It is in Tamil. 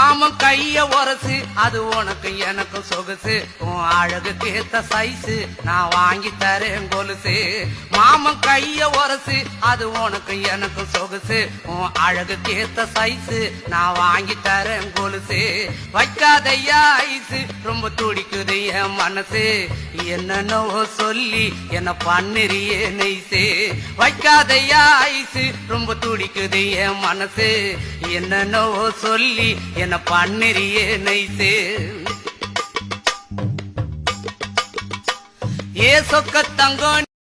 மாமன் கைய உரசு அது உனக்கு எனக்கும் சொகுசு. உன் அழகுக்கு ஏத்த சைஸு நான் வாங்கி தரேன் கொலுசு. மாமன் கைய உரசு அது உனக்கு எனக்கும் சொகுசு. உன் அழகுக்கு ஏத்த சைஸு நான் வாங்கி தரேன் கொலுசு. வைக்காதையா ஐசு ரொம்ப துடிக்குது என் மனசு. என்னென்னவோ சொல்லி என்ன பண்ணுறியே நெய்சு. வைக்காதையா ஐசு ரொம்ப துடிக்குது என் மனசு. என்னென்னவோ சொல்லி என்ன என பண்ணுறியே நைசு ஏ சொக்க தங்கோ